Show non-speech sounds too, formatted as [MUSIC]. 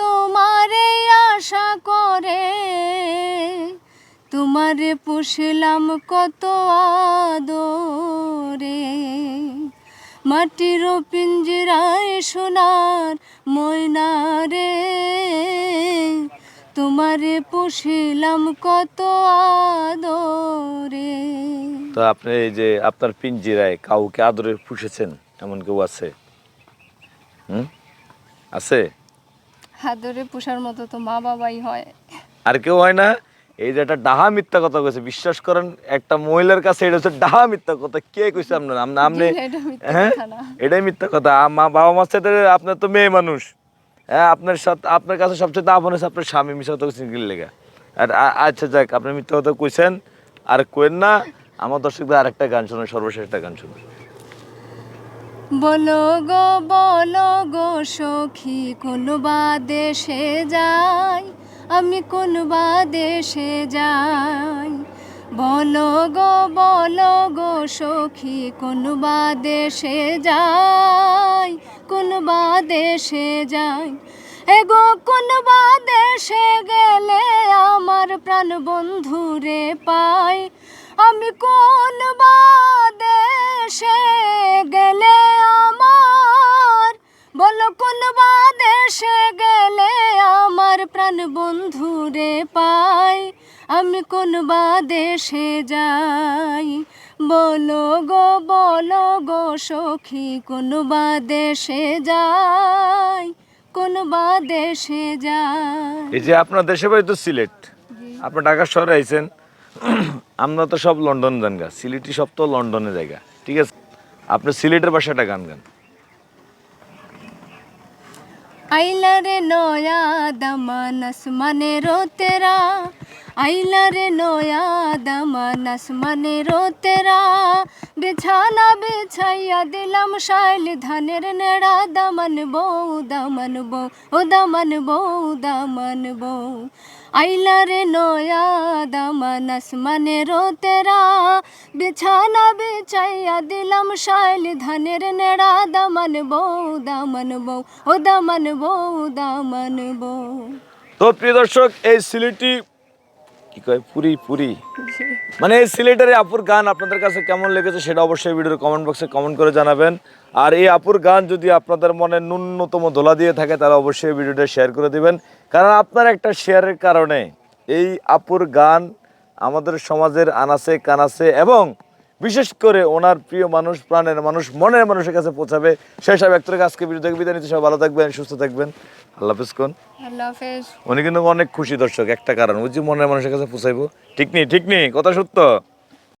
তোমারে আশা করে, তোমারে পুষলাম কত আদরে। মাটির পিঞ্জরায় সোনার ময়নারে তোমারে পুষিলাম কত আদরে। তো আপনি এই যে আপনার পিঞ্জিরায় কাউকে আদরে পুষেছেন, এমন কেউ আছে? হুম? আছে? পোষার মতো তো মা বাবাই হয়। আর কেউ হয় না এই যে একটা ডাহা মিথ্যা কথা কইছে বিশ্বাস করেন একটা মহিলার কাছে এটা হচ্ছে ডাহা মিথ্যা কথা কে কইছে আপনার আপনি আপনি হ্যাঁ? এটাই মিথ্যা কথা। মা বাবা মার সাথে আপনার তো মেয়ে মানুষ। হ্যাঁ আপনার সাথে আপনার কাছে সবচেয়ে আপন হচ্ছে আপনার স্বামী মিশা কথা লেগা। আর আচ্ছা যাক আপনি মিথ্যা কথা কইছেন আর কোয়েন না আমার দর্শকদের আরেকটা গান শুনুন সর্বশেষ একটা গান শুনুন। বলো গো বলো গো, সখী কোন বা দেশে যাই? আমি কোন বা দেশে যাই? বলো গো বলো গো, সখী কোন বা দেশে যাই? কোন বা দেশে যাই? এগো কোন বা দেশে গেলে আমার প্রাণ বন্ধুরে পাই আমি কোন বা দেশে প্রাণ বন্ধুরে পাই আমি কোন বা দেশে যাই? বলো গো বলো গো সখী কোন বা দেশে যাই? কোন বা দেশে যাই? এই যে আপনার দেশে বাড়ি তো সিলেট। আপনি ঢাকা শহরে আইছেন। [CLEARS THROAT] আমরা তো সব লন্ডন যান গা সিলেটি সব তো লন্ডনে জায়গা। ঠিক আছে? আপনি সিলেটের বাসাটা গান গান। আইলা রে নয়া দমানস মানে রো তেরা আইলা রে নয়া দমানস মানে রো তেরা বিছানা বিছাইয়া দিলাম শাইল ধানের নেড়া। দমন বউ দমন বউ, ও দমন বউ দমন বউ। আইলা রে নয়া দমানস মানে রো তেরা। বিছানা বিছাইয়া দিলাম শাইল ধানের নেড়া। দমন বউ দমন বউ, ও দমন বউ দমন বউ। তো প্রিয় দর্শক, এই সিলেটি কি কয়? পুরি পুরি। মানে এই সিলেটের আপুর গান আপনাদের কাছে কেমন লেগেছে সেটা অবশ্যই ভিডিওর কমেন্ট বক্সে কমেন্ট করে জানাবেন। আর এই আপুর গান যদি আপনাদের মনে ন্যূনতম দোলা দিয়ে থাকে, তাহলে অবশ্যই ভিডিওটা শেয়ার করে দিবেন। কারণ আপনার একটা শেয়ারের কারণে এই আপুর গান আমাদের সমাজের আনাসে কানাসে এবং বিশেষ করে ওনার প্রিয় মানুষ প্রাণের মানুষ মনের মানুষের কাছে পৌঁছাবে। সেই সব ব্যক্তির আজকে ভিডিও থেকে বিদায় নিতে সবাই ভালো থাকবেন সুস্থ থাকবেন। আল্লাহ হাফিজ কোন? আল্লাহ উনি কিন্তু অনেক খুশি দর্শক একটা কারণ ওই যে মনের মানুষের কাছে পৌঁছাইবো। ঠিক নেই ঠিক নেই কথা সত্য।